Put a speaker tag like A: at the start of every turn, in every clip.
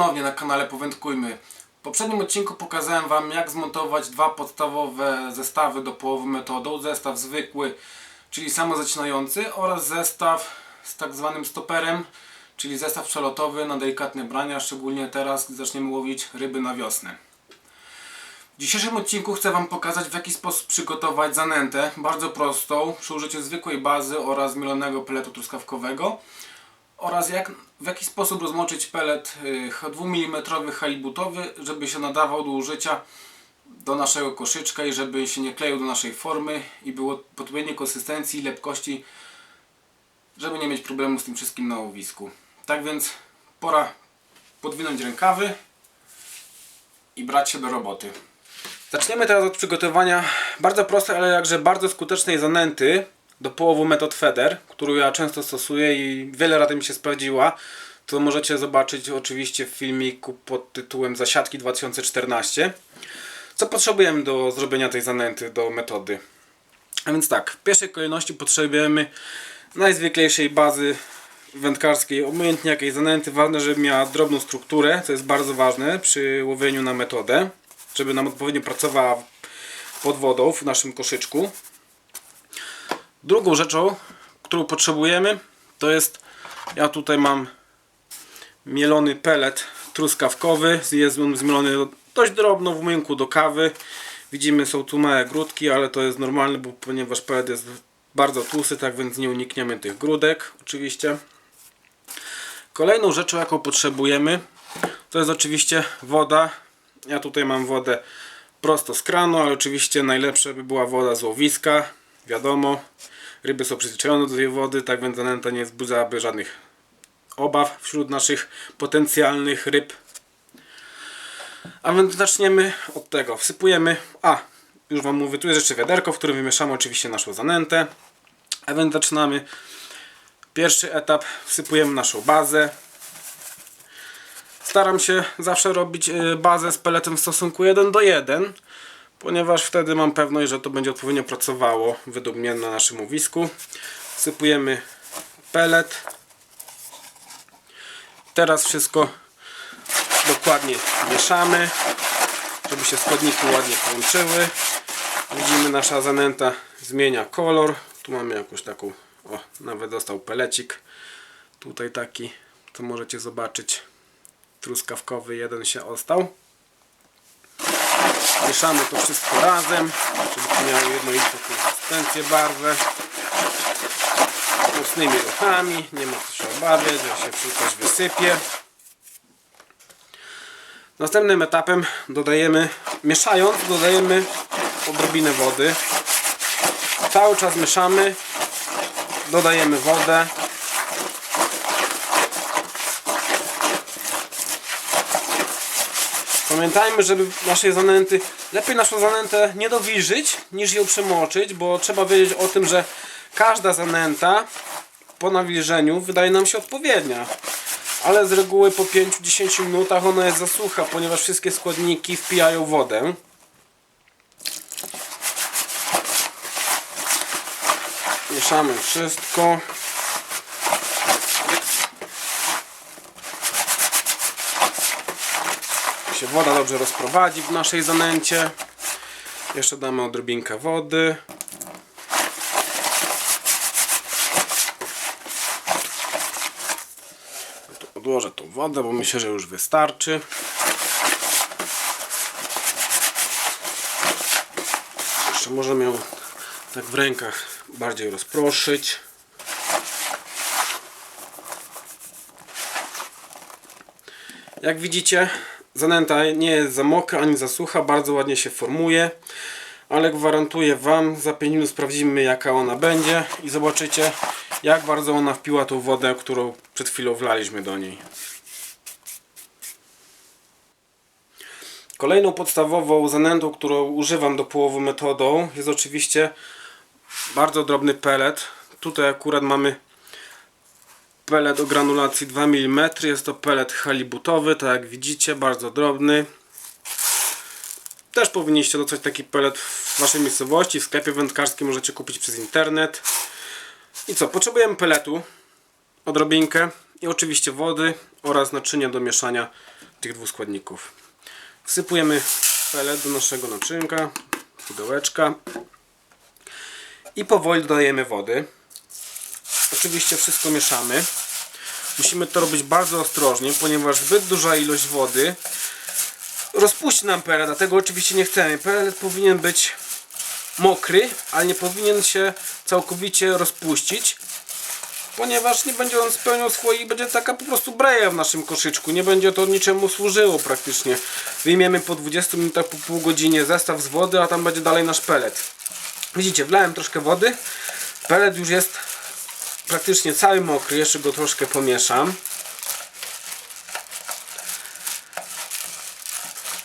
A: ponownie na kanale Powędkujmy. W poprzednim odcinku pokazałem Wam jak zmontować dwa podstawowe zestawy do połowy metodą. Zestaw zwykły, czyli samozacinający oraz zestaw z tak zwanym stoperem, czyli zestaw przelotowy na delikatne brania, szczególnie teraz, gdy zaczniemy łowić ryby na wiosnę. W dzisiejszym odcinku chcę Wam pokazać w jaki sposób przygotować zanętę, bardzo prostą, przy użyciu zwykłej bazy oraz mielonego peletu truskawkowego oraz jak, w jaki sposób rozmoczyć pelet y, 2 mm halibutowy, żeby się nadawał do użycia do naszego koszyczka i żeby się nie kleił do naszej formy i było odpowiedniej konsystencji i lepkości, żeby nie mieć problemu z tym wszystkim na łowisku. Tak więc pora podwinąć rękawy i brać się do roboty. Zaczniemy teraz od przygotowania bardzo prostej, ale jakże bardzo skutecznej zanęty do połowu metod FEDER, którą ja często stosuję i wiele razy mi się sprawdziła. To możecie zobaczyć oczywiście w filmiku pod tytułem Zasiadki 2014. Co potrzebujemy do zrobienia tej zanęty, do metody? A więc tak, w pierwszej kolejności potrzebujemy najzwyklejszej bazy wędkarskiej, obojętnie jakiej zanęty, ważne, żeby miała drobną strukturę, co jest bardzo ważne przy łowieniu na metodę, żeby nam odpowiednio pracowała pod wodą w naszym koszyczku. Drugą rzeczą, którą potrzebujemy, to jest, ja tutaj mam mielony pelet truskawkowy, jest on zmielony dość drobno w młynku do kawy. Widzimy, są tu małe grudki, ale to jest normalne, bo ponieważ pelet jest bardzo tłusty, tak więc nie unikniemy tych grudek, oczywiście. Kolejną rzeczą, jaką potrzebujemy, to jest oczywiście woda. Ja tutaj mam wodę prosto z kranu, ale oczywiście najlepsze by była woda z łowiska. Wiadomo, ryby są przyzwyczajone do tej wody, tak więc zanęta nie wzbudzałaby żadnych obaw wśród naszych potencjalnych ryb. A więc zaczniemy od tego. Wsypujemy, a już Wam mówię, tu jest jeszcze wiaderko, w którym wymieszamy oczywiście naszą zanętę. A więc zaczynamy. Pierwszy etap, wsypujemy naszą bazę. Staram się zawsze robić y, bazę z peletem w stosunku 1 do 1, ponieważ wtedy mam pewność, że to będzie odpowiednio pracowało według mnie na naszym łowisku. Wsypujemy pelet. Teraz wszystko dokładnie mieszamy, żeby się składniki ładnie połączyły. Widzimy nasza zanęta zmienia kolor. Tu mamy jakąś taką, o nawet dostał pelecik. Tutaj taki, co możecie zobaczyć truskawkowy jeden się ostał. Mieszamy to wszystko razem, żeby to miało jednolitą konsystencję, barwę. Mocnymi ruchami, nie ma co się obawiać, że się coś wysypie. Następnym etapem dodajemy, mieszając, dodajemy odrobinę wody. Cały czas mieszamy, dodajemy wodę. Pamiętajmy, żeby naszej zanęty, lepiej naszą zanętę nie dowilżyć, niż ją przemoczyć, bo trzeba wiedzieć o tym, że każda zanęta po nawilżeniu wydaje nam się odpowiednia. Ale z reguły po 5-10 minutach ona jest za sucha, ponieważ wszystkie składniki wpijają wodę. Mieszamy wszystko. się woda dobrze rozprowadzi w naszej zanęcie. Jeszcze damy odrobinkę wody. Tu odłożę tą wodę, bo myślę, że już wystarczy. Jeszcze możemy ją tak w rękach bardziej rozproszyć. Jak widzicie, zanęta nie jest za mokra ani za sucha, bardzo ładnie się formuje, ale gwarantuję Wam, za 5 minut sprawdzimy jaka ona będzie i zobaczycie jak bardzo ona wpiła tą wodę, którą przed chwilą wlaliśmy do niej. Kolejną podstawową zanętą, którą używam do połowu metodą jest oczywiście bardzo drobny pelet Tutaj akurat mamy pelet o granulacji 2 mm. Jest to pelet halibutowy, tak jak widzicie, bardzo drobny. Też powinniście dostać taki pelet w waszej miejscowości. W sklepie wędkarskim możecie kupić przez internet. I co? Potrzebujemy peletu, odrobinkę i oczywiście wody oraz naczynia do mieszania tych dwóch składników. Wsypujemy pelet do naszego naczynka, pudełeczka i powoli dodajemy wody. Oczywiście wszystko mieszamy. Musimy to robić bardzo ostrożnie, ponieważ zbyt duża ilość wody rozpuści nam pelet, a tego oczywiście nie chcemy. Pelet powinien być mokry, ale nie powinien się całkowicie rozpuścić, ponieważ nie będzie on spełniał swoich, będzie taka po prostu breja w naszym koszyczku, nie będzie to niczemu służyło praktycznie. Wyjmiemy po 20 minutach, po pół godzinie zestaw z wody, a tam będzie dalej nasz pelet. Widzicie, wlałem troszkę wody, pelet już jest praktycznie cały mokry, jeszcze go troszkę pomieszam.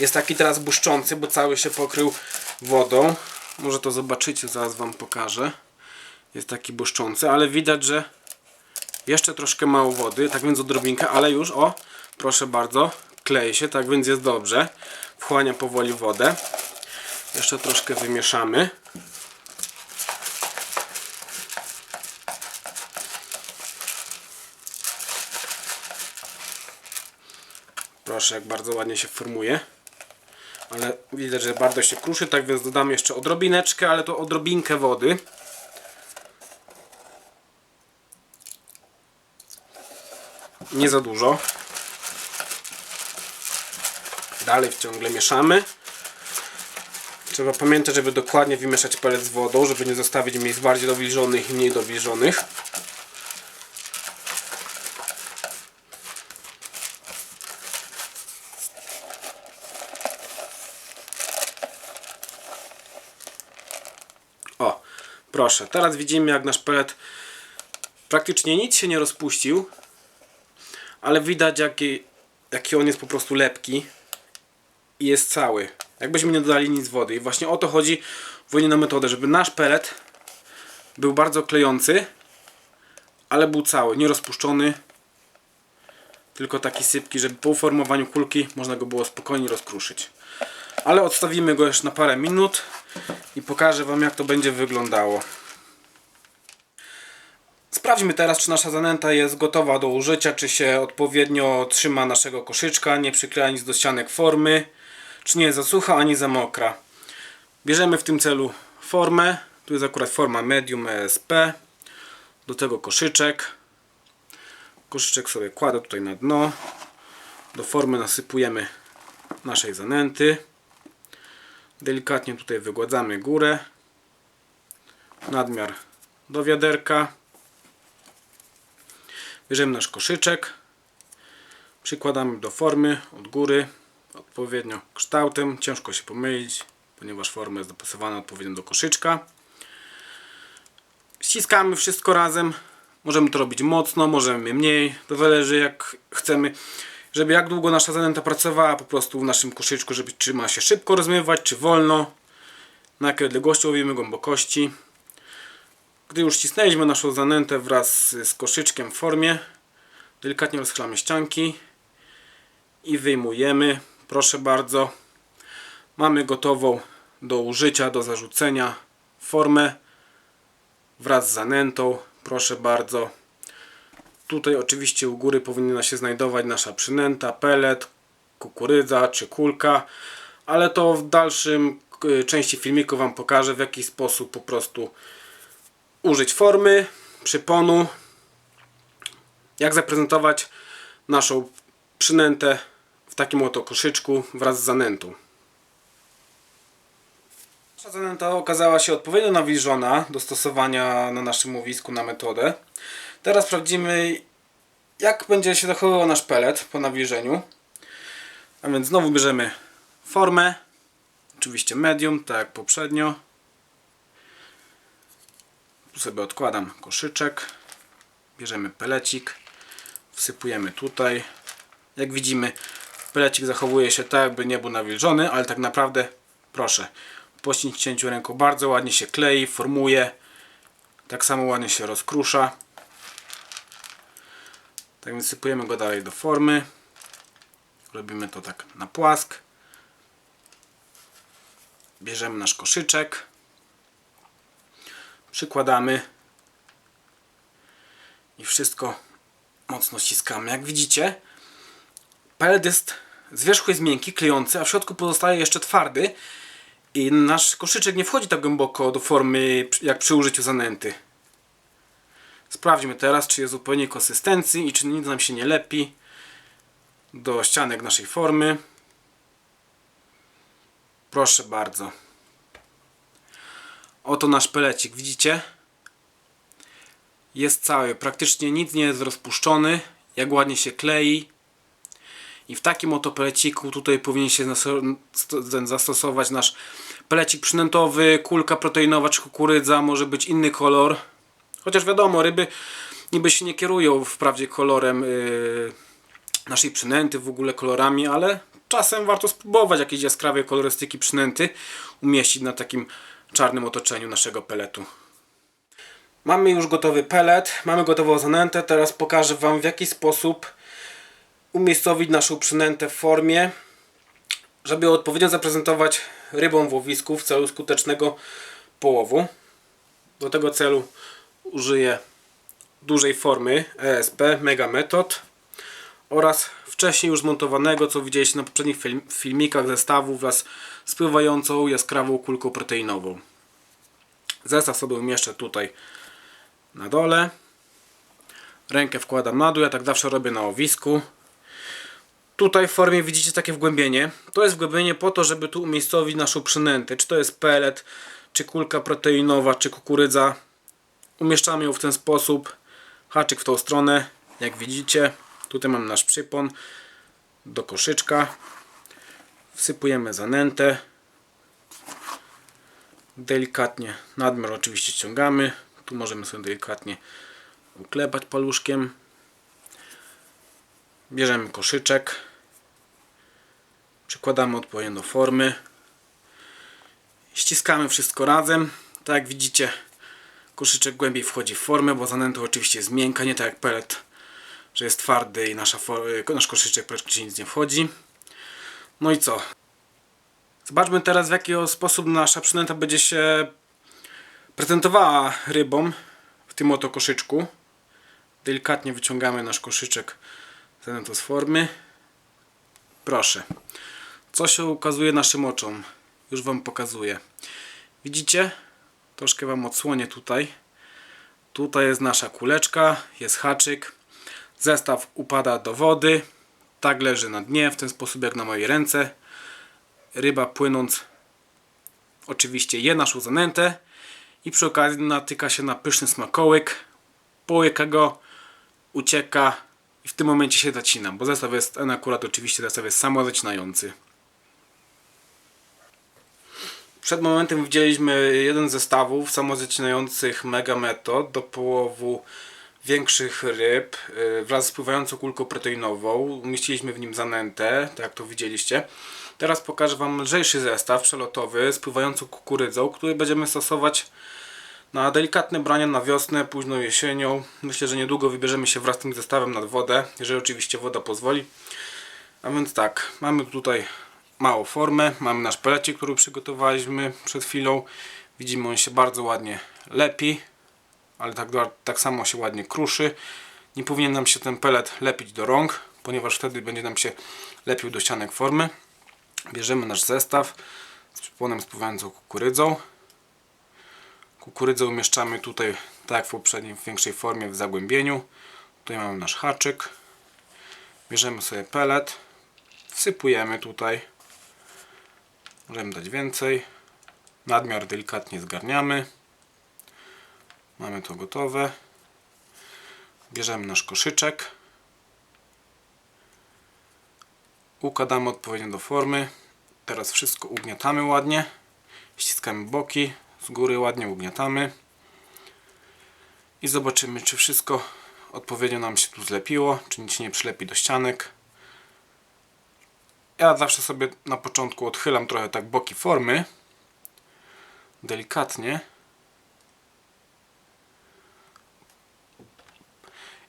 A: Jest taki teraz błyszczący, bo cały się pokrył wodą. Może to zobaczycie, zaraz Wam pokażę. Jest taki błyszczący, ale widać, że jeszcze troszkę mało wody, tak więc odrobinkę, ale już, o, proszę bardzo, klei się, tak więc jest dobrze. Wchłania powoli wodę. Jeszcze troszkę wymieszamy. Proszę, jak bardzo ładnie się formuje. Ale widać, że bardzo się kruszy, tak więc dodam jeszcze odrobineczkę, ale to odrobinkę wody. Nie za dużo. Dalej ciągle mieszamy. Trzeba pamiętać, żeby dokładnie wymieszać pelet z wodą, żeby nie zostawić miejsc bardziej dowilżonych i mniej dowilżonych. O, proszę. Teraz widzimy, jak nasz pelet praktycznie nic się nie rozpuścił, ale widać, jaki, jaki on jest po prostu lepki i jest cały. Jakbyśmy nie dodali nic wody. I właśnie o to chodzi w wojnie na metodę, żeby nasz pelet był bardzo klejący, ale był cały, nie rozpuszczony, tylko taki sypki, żeby po uformowaniu kulki można go było spokojnie rozkruszyć. Ale odstawimy go jeszcze na parę minut i pokażę Wam jak to będzie wyglądało. Sprawdźmy teraz, czy nasza zanęta jest gotowa do użycia, czy się odpowiednio trzyma naszego koszyczka, nie przykleja nic do ścianek formy, czy nie jest za sucha ani za mokra. Bierzemy w tym celu formę, tu jest akurat forma medium ESP, do tego koszyczek. Koszyczek sobie kładę tutaj na dno. Do formy nasypujemy naszej zanęty. Delikatnie tutaj wygładzamy górę. Nadmiar do wiaderka. Bierzemy nasz koszyczek. Przykładamy do formy od góry. Odpowiednio kształtem. Ciężko się pomylić, ponieważ forma jest dopasowana odpowiednio do koszyczka. Ściskamy wszystko razem. Możemy to robić mocno, możemy mniej. To zależy jak chcemy. Żeby jak długo nasza zanęta pracowała po prostu w naszym koszyczku, żeby czy ma się szybko rozmywać, czy wolno. Na jakiej odległości łowimy głębokości. Gdy już cisnęliśmy naszą zanętę wraz z koszyczkiem w formie, delikatnie rozchylamy ścianki i wyjmujemy. Proszę bardzo. Mamy gotową do użycia, do zarzucenia formę wraz z zanętą. Proszę bardzo. Tutaj oczywiście u góry powinna się znajdować nasza przynęta, pelet, kukurydza czy kulka, ale to w dalszym y, części filmiku Wam pokażę w jaki sposób po prostu użyć formy, przyponu, jak zaprezentować naszą przynętę w takim oto koszyczku wraz z zanętą. Nasza zanęta okazała się odpowiednio nawilżona do stosowania na naszym łowisku na metodę. Teraz sprawdzimy jak będzie się zachowywał nasz pelet po nawilżeniu. A więc znowu bierzemy formę, oczywiście medium, tak jak poprzednio. Sobie odkładam koszyczek, bierzemy pelecik, wsypujemy tutaj. Jak widzimy, pelecik zachowuje się tak, jakby nie był nawilżony, ale tak naprawdę, proszę, po ścięciu ręką bardzo ładnie się klei, formuje. Tak samo ładnie się rozkrusza. Tak więc sypujemy go dalej do formy. Robimy to tak na płask. Bierzemy nasz koszyczek. Przykładamy. I wszystko mocno ściskamy. Jak widzicie, pelet jest z wierzchu jest miękki, klejący, a w środku pozostaje jeszcze twardy. I nasz koszyczek nie wchodzi tak głęboko do formy jak przy użyciu zanęty. Sprawdźmy teraz, czy jest zupełnie konsystencji i czy nic nam się nie lepi do ścianek naszej formy. Proszę bardzo. Oto nasz pelecik, widzicie? Jest cały, praktycznie nic nie jest rozpuszczony. Jak ładnie się klei. I w takim oto peleciku tutaj powinien się zastosować nasz pelecik przynętowy, kulka proteinowa czy kukurydza, może być inny kolor. Chociaż wiadomo, ryby niby się nie kierują wprawdzie kolorem yy, naszej przynęty, w ogóle kolorami, ale czasem warto spróbować jakiejś jaskrawej kolorystyki przynęty umieścić na takim czarnym otoczeniu naszego peletu. Mamy już gotowy pelet, mamy gotową zanętę, teraz pokażę Wam w jaki sposób umiejscowić naszą przynętę w formie, żeby odpowiednio zaprezentować rybom w łowisku w celu skutecznego połowu. Do tego celu użyję dużej formy ESP Mega Method oraz wcześniej już zmontowanego, co widzieliście na poprzednich film- filmikach zestawu wraz z pływającą jaskrawą kulką proteinową. Zestaw sobie umieszczę tutaj na dole. Rękę wkładam na dół, ja tak zawsze robię na owisku. Tutaj w formie widzicie takie wgłębienie. To jest wgłębienie po to, żeby tu umiejscowić naszą przynętę. Czy to jest pelet, czy kulka proteinowa, czy kukurydza. Umieszczamy ją w ten sposób. Haczyk w tą stronę, jak widzicie. Tutaj mam nasz przypon do koszyczka. Wsypujemy zanętę. Delikatnie nadmiar oczywiście ściągamy. Tu możemy sobie delikatnie uklepać paluszkiem. Bierzemy koszyczek. Przykładamy odpowiednio formy. Ściskamy wszystko razem. Tak jak widzicie, koszyczek głębiej wchodzi w formę, bo zanęta oczywiście jest miękka, nie tak jak pelet, że jest twardy i nasza for- nasz koszyczek praktycznie nic nie wchodzi. No i co? Zobaczmy teraz w jaki sposób nasza przynęta będzie się prezentowała rybom w tym oto koszyczku. Delikatnie wyciągamy nasz koszyczek zanętą z formy. Proszę. Co się ukazuje naszym oczom? Już Wam pokazuję. Widzicie? Troszkę Wam odsłonię tutaj. Tutaj jest nasza kuleczka, jest haczyk. Zestaw upada do wody. Tak leży na dnie, w ten sposób jak na mojej ręce. Ryba płynąc oczywiście je naszą zanętę i przy okazji natyka się na pyszny smakołyk. Połyka go, ucieka i w tym momencie się zacina, bo zestaw jest, ten akurat oczywiście zestaw jest samozacinający. Przed momentem widzieliśmy jeden z zestawów samozacinających Mega Metod do połowu większych ryb yy, wraz z pływającą kulką proteinową. Umieściliśmy w nim zanętę, tak jak to widzieliście. Teraz pokażę Wam lżejszy zestaw przelotowy z pływającą kukurydzą, który będziemy stosować na delikatne branie na wiosnę, późną jesienią. Myślę, że niedługo wybierzemy się wraz z tym zestawem nad wodę, jeżeli oczywiście woda pozwoli. A więc tak, mamy tutaj małą formę, mamy nasz pelecik, który przygotowaliśmy przed chwilą. Widzimy, on się bardzo ładnie lepi, ale tak, tak samo się ładnie kruszy. Nie powinien nam się ten pelet lepić do rąk, ponieważ wtedy będzie nam się lepił do ścianek formy. Bierzemy nasz zestaw z przypłonem z pływającą kukurydzą. Kukurydzę umieszczamy tutaj, tak jak w poprzedniej, w większej formie, w zagłębieniu. Tutaj mamy nasz haczyk. Bierzemy sobie pelet. Wsypujemy tutaj. Możemy dać więcej. Nadmiar delikatnie zgarniamy. Mamy to gotowe. Bierzemy nasz koszyczek. Układamy odpowiednio do formy. Teraz wszystko ugniatamy ładnie. Ściskamy boki. Z góry ładnie ugniatamy. I zobaczymy, czy wszystko odpowiednio nam się tu zlepiło, czy nic się nie przylepi do ścianek. Ja zawsze sobie na początku odchylam trochę tak boki formy. Delikatnie.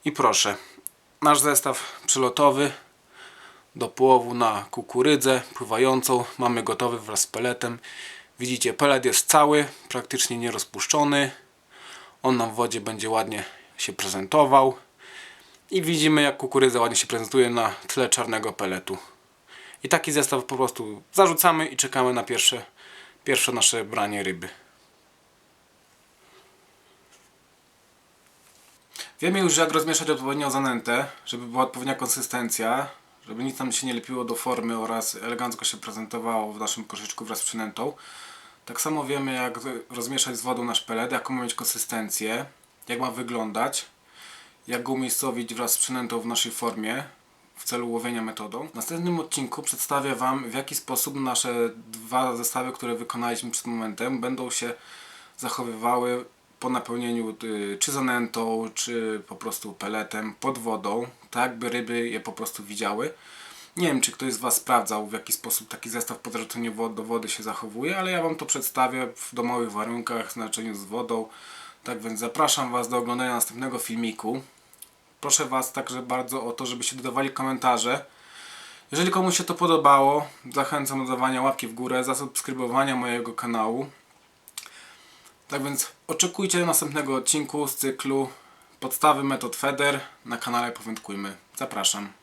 A: I proszę, nasz zestaw przelotowy do połowu na kukurydzę pływającą mamy gotowy wraz z peletem. Widzicie, pelet jest cały, praktycznie nierozpuszczony. On nam w wodzie będzie ładnie się prezentował. I widzimy jak kukurydza ładnie się prezentuje na tle czarnego peletu. I taki zestaw po prostu zarzucamy i czekamy na pierwsze, pierwsze nasze branie ryby. Wiemy już jak rozmieszać odpowiednio zanętę, żeby była odpowiednia konsystencja, żeby nic nam się nie lepiło do formy oraz elegancko się prezentowało w naszym koszyczku wraz z przynętą. Tak samo wiemy jak rozmieszać z wodą nasz pelet, jaką ma mieć konsystencję, jak ma wyglądać, jak go umiejscowić wraz z przynętą w naszej formie w celu łowienia metodą. W następnym odcinku przedstawię Wam w jaki sposób nasze dwa zestawy, które wykonaliśmy przed momentem będą się zachowywały po napełnieniu y, czy zanętą, czy po prostu peletem pod wodą, tak by ryby je po prostu widziały. Nie wiem, czy ktoś z Was sprawdzał, w jaki sposób taki zestaw po zarzuceniu wo- do wody się zachowuje, ale ja Wam to przedstawię w domowych warunkach, w znaczeniu z wodą. Tak więc zapraszam Was do oglądania następnego filmiku. Proszę Was także bardzo o to, żebyście dodawali komentarze. Jeżeli komuś się to podobało, zachęcam do dawania łapki w górę, zasubskrybowania mojego kanału. Tak więc oczekujcie następnego odcinku z cyklu Podstawy metod FEDER na kanale Powędkujmy. Zapraszam.